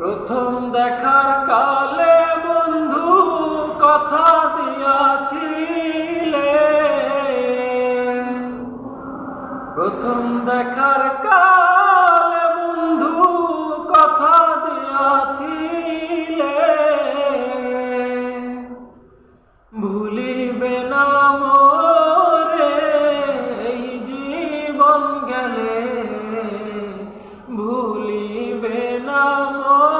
প্রথম দেখার কালে বন্ধু কথা দিয়াছিলে। প্রথম দেখার কালে বন্ধু কথা দিয়াছিলে। ভুলিবে না মোরে, এই জীবন গেলে। ভুলিবে না মোরে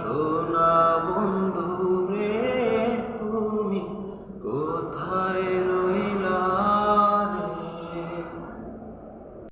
শোনা বন্ধু রে তুমি কোথায়?